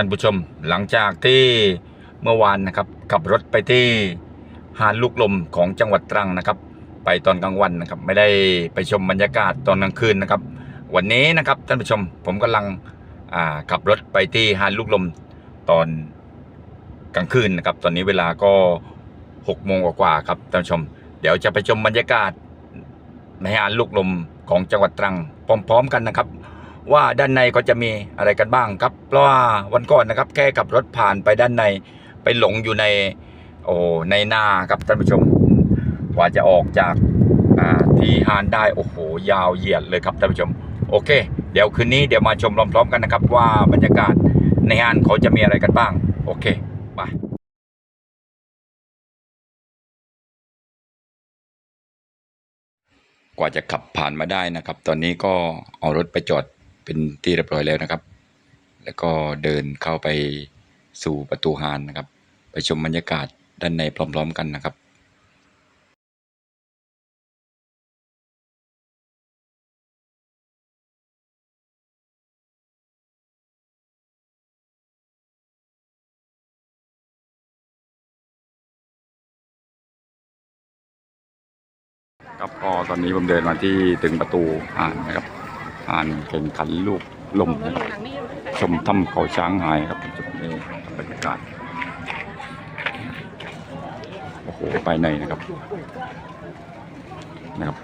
ท่านผู้ชมหลังจากที่เมื่อวานนะครับขับรถไปที่หาดลูกลมของจังหวัดตรังนะครับ ไปตอนกลางวันนะครับไม่ได้ไปชมบรรยากาศตอนกลางคืนนะครับ วันนี้นะครับท่านผู้ชมผมกำลังขับรถไปที่หาดลูกลมตอนกลางคืนนะครับ ตอนนี้เวลาก็หกโมงกว่าครับท่านผู้ชม เดี๋ยวจะไปชมบรรยากาศในหาดลูกลมของจังหวัดตรังพร้อม ๆ กันนะครับ ว่าด้านในก็จะมีอะไรกันบ้างครับ เพราะว่าวันก่อนนะครับแค่ขับรถผ่านไปด้านในไปหลงอยู่ในโอ้ในนาครับท่านผู้ชมกว่าจะออกจากาที่ฮานได้โอ้โหยาวเหยียดเลยครับท่านผู้ชม โอเค เดี๋ยวคืนนี้เดี๋ยวมาชมพร้อมๆกันนะครับ ว่าบรรยากาศในฮานเขาจะมีอะไรกันบ้าง โอเคไปกว่าจะขับผ่านมาได้นะครับ ตอนนี้ก็เอารถไปจอด เป็นที่เรียบร้อยแล้วนะครับ แล้วก็เดินเข้าไปสู่ประตูฮานนะครับ ไปชมบรรยากาศด้านในพร้อม ๆ กันนะครับครับก็ตอนนี้ผมเดินมาที่ถึงประตูอ่านนะครับ อ่านแข่งขันลูกลมนะครับชมถ้ำเขาช้างหายครับจุดนี้บรรยากาศโอ้โหไปในนะครับนะครับ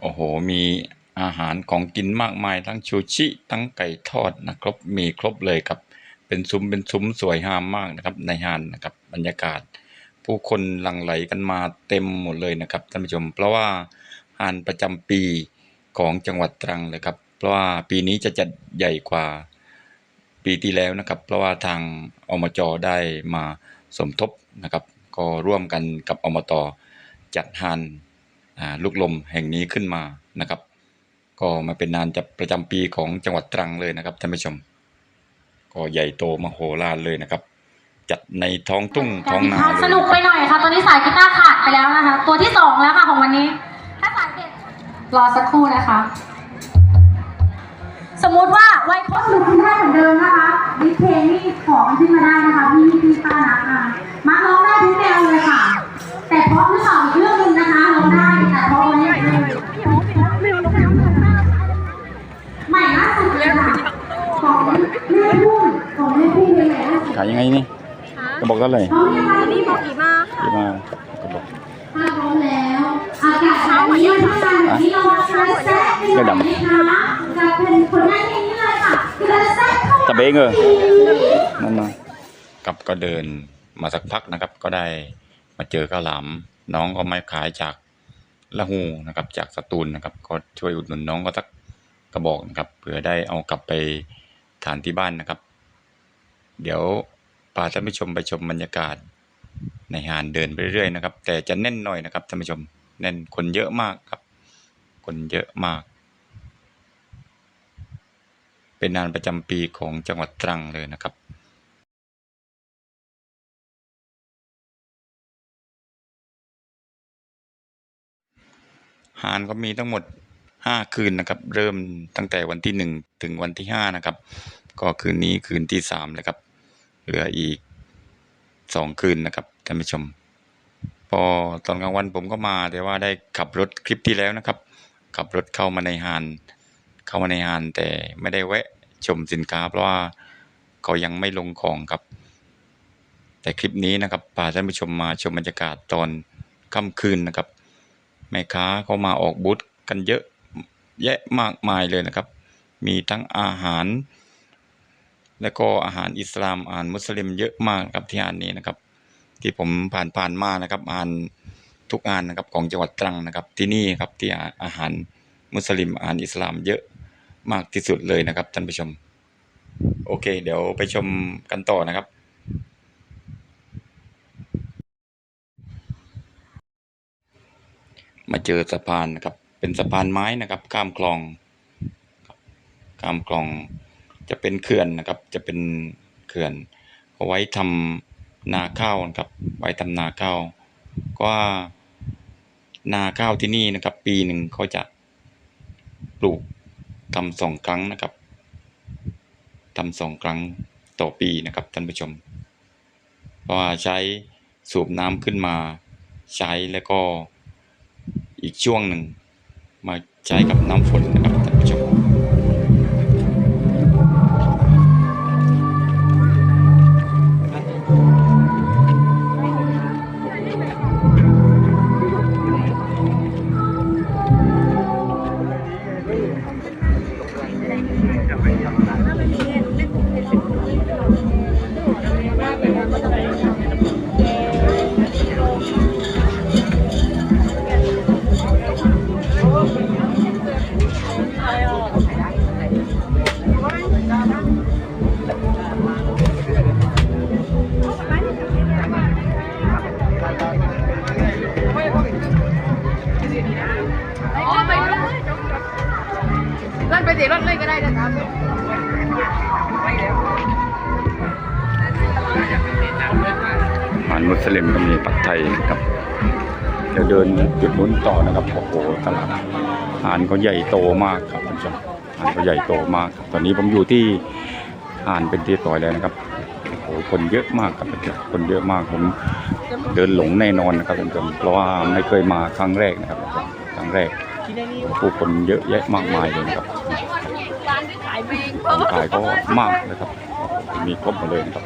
โอ้โห มีอาหารของกินมากมายทั้งชูชิ ทั้งไก่ทอดนะครับ มีครบเลยครับ เป็นซุ้มเป็นซุ้มสวยงามมากนะครับ ในฮานนะครับบรรยากาศ ผู้คนหลั่งไหลกันมาเต็มหมดเลยนะครับท่านผู้ชม เพราะว่าฮานประจำปีของจังหวัดตรังเลยครับ เพราะว่าปีนี้จะจัดใหญ่กว่าปีที่แล้วนะครับ เพราะว่าทางอมจได้มาสมทบนะครับ ก็ร่วมกันกับอมตจัดฮาน ลูกลมแห่งนี้ขึ้นมานะครับ ก็มาเป็นงานจัดประจำปีของจังหวัดตรังเลยนะครับท่านผู้ชม ก็ใหญ่โตมโหฬารเลยนะครับ จัดในท้องทุ่งท้องนาค่ะเลยสนุกไปหน่อยค่ะตอนนี้สายกีตาร์ขาดไปแล้วนะคะ ตัวที่สองแล้วค่ะของวันนี้ ถ้าสายเบสรอสักครู่นะคะ สมมุติว่าไวโพสสนุกขึ้นได้เหมือนเดิมนะคะดิเพลงนี่ขอกันขึ้นมาได้นะคะพี่พี่ป้านะค่ะมาร้องได้ทุกแนวเลยค่ะ แต่เพราะหรือเปล่าอีกเรื่องหนึงนะคะร้องได้แต่ เพราะวันนี้ใหม่ล่าสุดเลยค่ะของแม่พุ่มของแม่พุ่มเลยใหม่ล่าสุดขายยังไงนี่กระบอกเท่าไหร่เขาเรียกว่านี่บอกยี่มากระบอกถ้าพร้อมแล้ว อากาศแบบนี้ถ้าการแบบนี้เรามาใช้แซ่บไปหน่อยนะคะจะเป็นผลงานเพลงนี้เลยค่ะกระแซ่บเข้าตะเบงเออนั่นนะกับก็เดินมาสักพักนะครับ ก็ได้มาเจอข้าวหลามน้องก็ไม่ขายจาก ละหูนะครับจากสตูลนะครับก็ช่วยอุดหนุนน้องก็สักกระบอกนะครับเผื่อได้เอากลับไปทานที่บ้านนะครับ เดี๋ยวพาท่านผู้ชมไปชมบรรยากาศในงานเดินไปเรื่อยๆนะครับ แต่จะแน่นหน่อยนะครับท่านผู้ชมแน่นคนเยอะมากครับ คนเยอะมาก เป็นงานประจำปีของจังหวัดตรังเลยนะครับ ฮานก็มีทั้งหมดห้าคืนนะครับ เริ่มตั้งแต่วันที่หนึ่งถึงวันที่ห้านะครับ ก็คืนนี้คืนที่สามเลยครับเหลืออีกสองคืนนะครับท่านผู้ชม พอตอนกลางวันผมก็มาแต่ว่าได้ขับรถคลิปที่แล้วนะครับ ขับรถเข้ามาในฮานเข้ามาในฮานแต่ไม่ได้แวะชมสินค้าเพราะว่าเขายังไม่ลงของครับ แต่คลิปนี้นะครับพาท่านผู้ชมมาชมบรรยากาศตอนค่ำคืนนะครับ แม่ค้าเขามาออกบูธกันเยอะแยะมากมายเลยนะครับ มีทั้งอาหาร และก็อาหารอิสลามอาหารมุสลิมเยอะมากครับที่งานนี้นะครับ ที่ผมผ่านผ่านมานะครับอาหารทุกงานนะครับของจังหวัดตรังนะครับที่นี่ครับที่อาหารมุสลิมอาหารอิสลามเยอะมากที่สุดเลยนะครับท่านผู้ชม โอเค เดี๋ยวไปชมกันต่อนะครับ มาเจอสะพานนะครับ เป็นสะพานไม้นะครับ ข้ามคลอง ข้ามคลอง จะเป็นเขื่อนนะครับ จะเป็นเขื่อนเอาไว้ทำนาข้าวนะครับ ไว้ทำนาข้าวก็ว่านาข้าวที่นี่นะครับ ปีหนึ่งเขาจะปลูกทำสองครั้งนะครับทำสองครั้งต่อปีนะครับท่านผู้ชม เพราะว่าใช้สูบน้ำขึ้นมาใช้แล้วก็ อีกช่วงหนึ่งมาใช้กับน้ำฝนนะครับารมุสลิมก็มีปักไทยนะครับเดี๋ยวเดินจุดนู้นต่อนะครับโอ้โหตลาดอาหารเขาใหญ่โตมากครับท่านผู้ชมอาหารเขาใหญ่โตมากครับตอนนี้ผมอยู่ที่อาหารเป็นที่ต่อยแล้วนะครับโอ้โหคนเยอะมากครับท่านผู้ชมคนเยอะมากผมเดินหลงแน่นอนนะครับท่านผู้ชมเพราะว่าไม่เคยมาครั้งแรกนะครับท่านครั้งแรกผู้คนเยอะแยะมากมายเลยนะครับขายก็มากนะครับมีครบหมดเลยนะครับ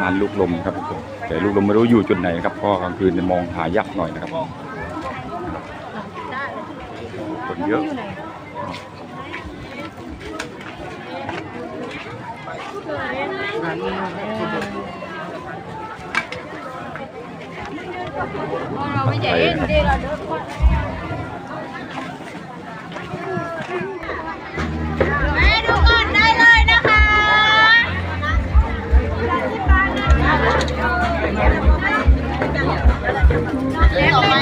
งานลูกลมครับทุกคน แต่ลูกลมไม่รู้อยู่จุดไหนครับเพราะกลางคืนเนี่ยมองหายากหน่อยนะครับ คนเยอะเราไม่ใหญ่เองเดี๋ยวเราเดิน เ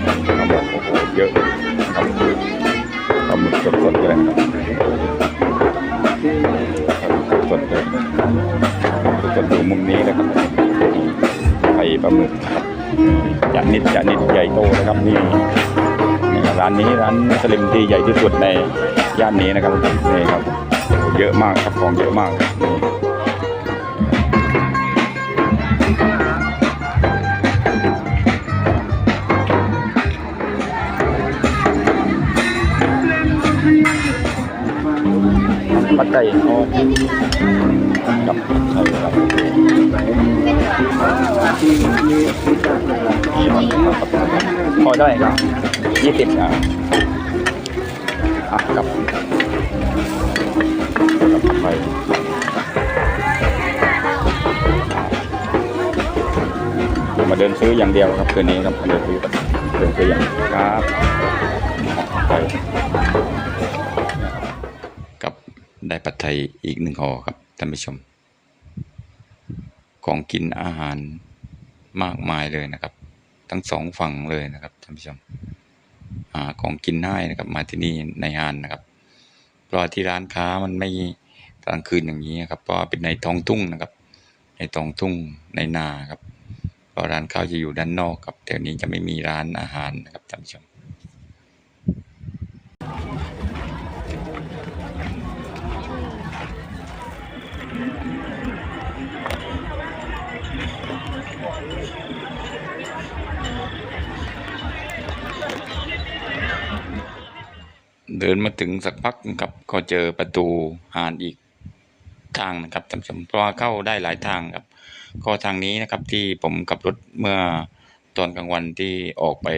หมกก็มีครับข้าวหมกโอ้โหเยอะนะครับข้าหมึกสดๆเลยนะครับสดๆเลยสดๆอยู่มุมนี้นะครับไข่ปลาหมึกครับจานนิดจานนิดใหญ่โตนะครับนี่ร้านนี้ร้านสลิมที่ใหญ่ที่สุดในย่านนี้นะครับนี่ครับ เยอะมากครับของเยอะมากครับนี่ ปัจจัยอ๋อกับใช่ครับพอได้ครับยี่สิบอะอะกับกับไปมาเดินซื้ออย่างเดียวครับคืนนี้ครับมาเดินซื้อเดินซื้ออย่างเดียวครับไป ปัจจัยอีกหนึ่งห่อครับท่านผู้ชม ของกินอาหารมากมายเลยนะครับ ทั้งสองฝั่งเลยนะครับท่านผู้ชมหาของกินง่ายนะครับ มาที่นี่ในฮานนะครับ เพราะที่ร้านค้ามันไม่กลางคืนอย่างนี้ครับ เพราะเป็นในท้องทุ่งนะครับ ในท้องทุ่งในนาครับเพราะร้านข้าวจะอยู่ด้านนอกครับแถวนี้จะไม่มีร้านอาหารนะครับท่านผู้ชม เดินมาถึงสักพักนะครับก็เจอประตูหานอีกทางนะครับท่านผู้ชมเพราะว่าเข้าได้หลายทางครับ ก็ทางนี้นะครับที่ผมขับรถเมื่อตอนกลางวันที่ออกไป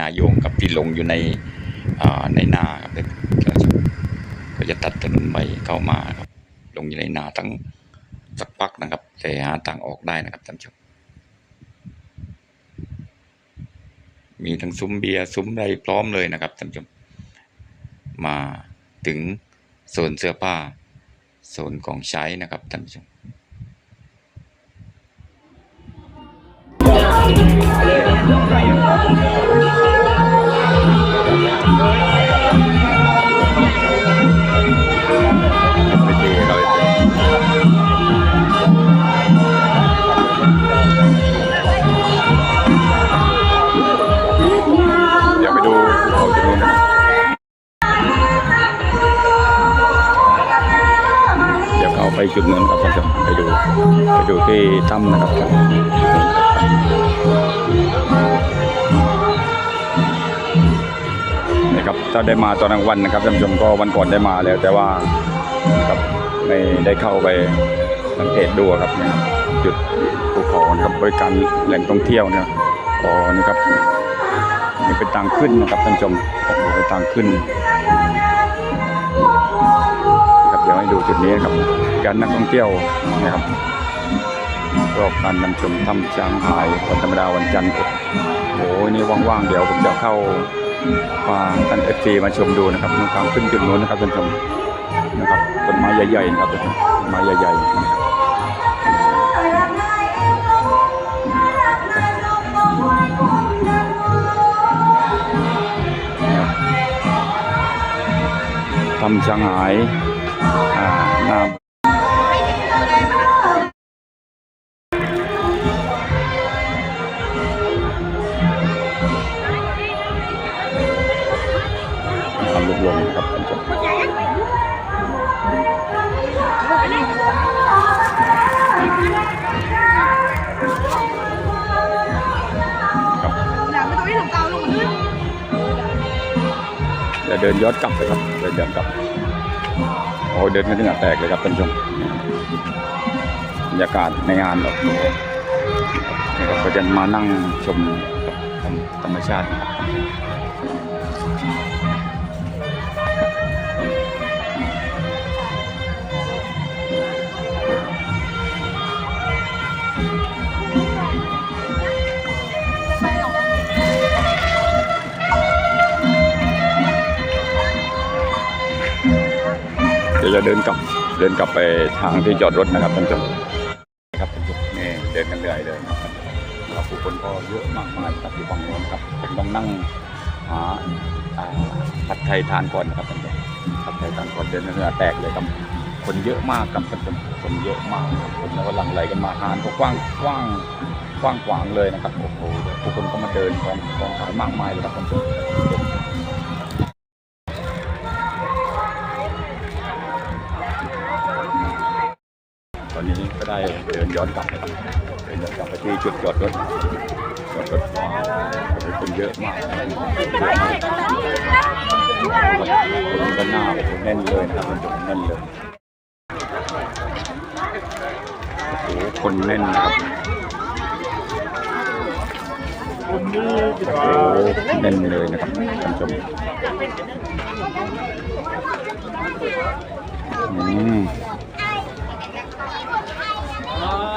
นายงกับที่ลงอยู่ในในนาครับก็จะก็จะตัดถนนใหม่เข้ามาครับลงอยู่ในนาตั้งสักพักนะครับแต่หาทางออกได้นะครับท่านผู้ชม มีทั้งซุ้มเบียร์ซุ้มอะไรพร้อมเลยนะครับท่านผู้ชม มาถึงโซนเสื้อผ้าโซนของใช้นะครับท่านผู้ชมไได้มาตอนกลางวันนะครับท่านผู้ชมก็วันก่อนได้มาแล้ว แต่ว่าครับไม่ได้เข้าไปสังเกตดูครับเนี่ยครับจุดภูเขานะครับบริการแหล่งท่องเที่ยวเนี่ยอ๋อนี่ครับนี่เป็นทางขึ้นนะครับท่านผู้ชมเป็นทางขึ้นนะครับเดี๋ยวให้ดูจุดนี้ครับการนักท่องเที่ยวนะครับรอบการนำชมถ้ำช้างหายวันธรรมดาวันจันทร์โอ้โหนี่ว่างๆเดี๋ยวผมจะเข้า พาท่านเอฟซีมาชมดูนะครับทางขึ้นจุดนู้นนะครับท่านผู้ชมนะครับต้นไม้ใหญ่ๆนะครับต้นไม้ใหญ่ๆนะครับทำช้างหายอ่าหน้า นย้อนกลับเลยครับ เดินย้อนกลับ โอ้เดินกันถึงอะแตกเลยครับท่านผู้ชมบรรยากาศในงานแบบนี้ครับก็จะมานั่งชมธรรมชาตินะครับ ยวจะเดินกลับเดินกลับไปทางที่จอดรถนะครับท่านผู้ชมครับท่านผู้ชมนี่เดินกันเรื่อยเลยนะครับแล้วผู้คนก็เยอะมากมายครับอยู่ฝั่งโน้นครับผมต้องนั่งหาผัดไทยทานก่อนนะครับท่านผู้ชมผัดไทยทานก่อนเดินกันเหงื่อแตกเลยครับคนเยอะมากครับท่านผู้ชมคนเยอะมากคนแล้วก็หลั่งไหลกันมาหานก็กว้างกว้างกว้างขวางเลยนะครับโอ้โหผู้คนก็มาเดินของของขายมากมายเลยครับท่านผู้ชม ได้เดินย้อนกลับเดินย้อนกลับไปที่จุดจอดรถจอดรถคนเยอะมากคนก็หน้าโอ้โหแน่นเลยนะครับมันแน่นเลยโอ้โหคนแน่นนะครับโอ้โหแน่นเลยนะครับท่านผู้ชมอืม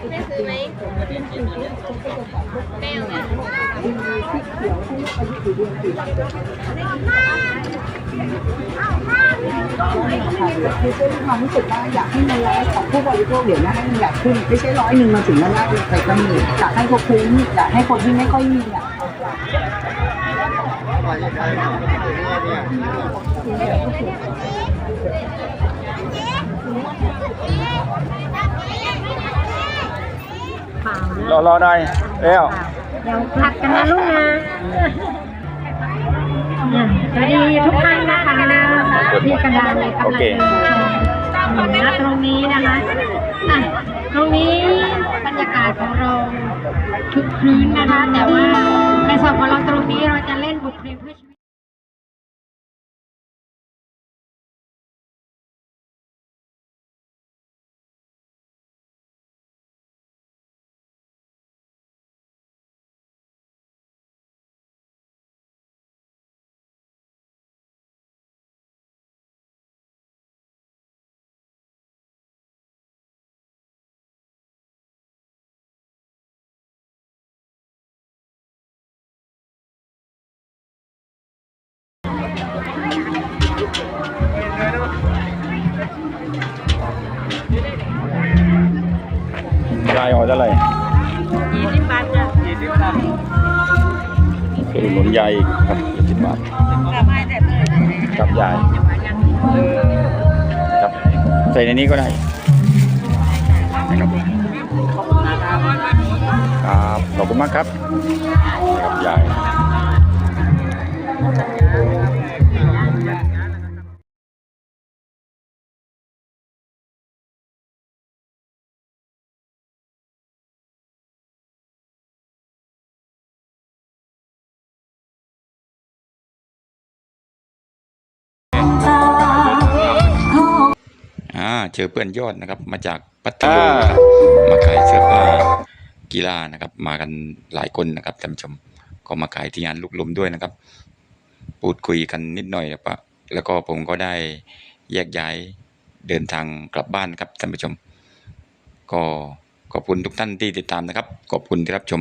วบ้านเขาจะขึ้นมาอยู่ไม่ซื้อไหมแมวเนี่ยคือเป็นความรู้สึกว่าอยากให้มันไลฟ์ของผู้บริโภคเดี๋ยวนะให้มันใหญ่ขึ้นไม่ใช่ร้อยหนึ่งมาถึงแล้วไล่ไปก็มีอยากให้เขาคุ้มอยากให้คนที่ไม่ค่อยมีอะ รอรอได้แล้วเดี๋ยวผลัดกันนะลูกนะสวัสดีทุกท่านนะคะที่กระดานเลยกำลังโอเคเดินชมณตรงนี้นะคะอะตรงนี้บรรยากาศของเราคึกครื้นนะคะ แต่ว่าในส่วนของเราตรงนี้เราจะเล่นบทเพลงเพื่อ ยายอีกครับยี่สิบบาทกับไม่แต่เมื่อกับยายครับใส่ในนี้ก็ได้นะครับครับขอบคุณมากครับกับยาย เจอเพื่อนยอดนะครับ มาจากปัตตานีนะครับมาขายเสื้อผ้ากีฬานะครับ มากันหลายคนนะครับท่านผู้ชมก็มาขายที่งานลูกลมด้วยนะครับ พูดคุยกันนิดหน่อยแล้วปะแล้วก็ผมก็ได้แยกย้ายเดินทางกลับบ้านครับท่านผู้ชม ก็ขอบคุณทุกท่านที่ติดตามนะครับ ขอบคุณที่รับชม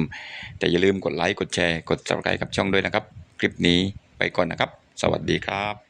แต่อย่าลืมกดไลค์กดแชร์กด subscribe กับช่องด้วยนะครับ คลิปนี้ไปก่อนนะครับ สวัสดีครับ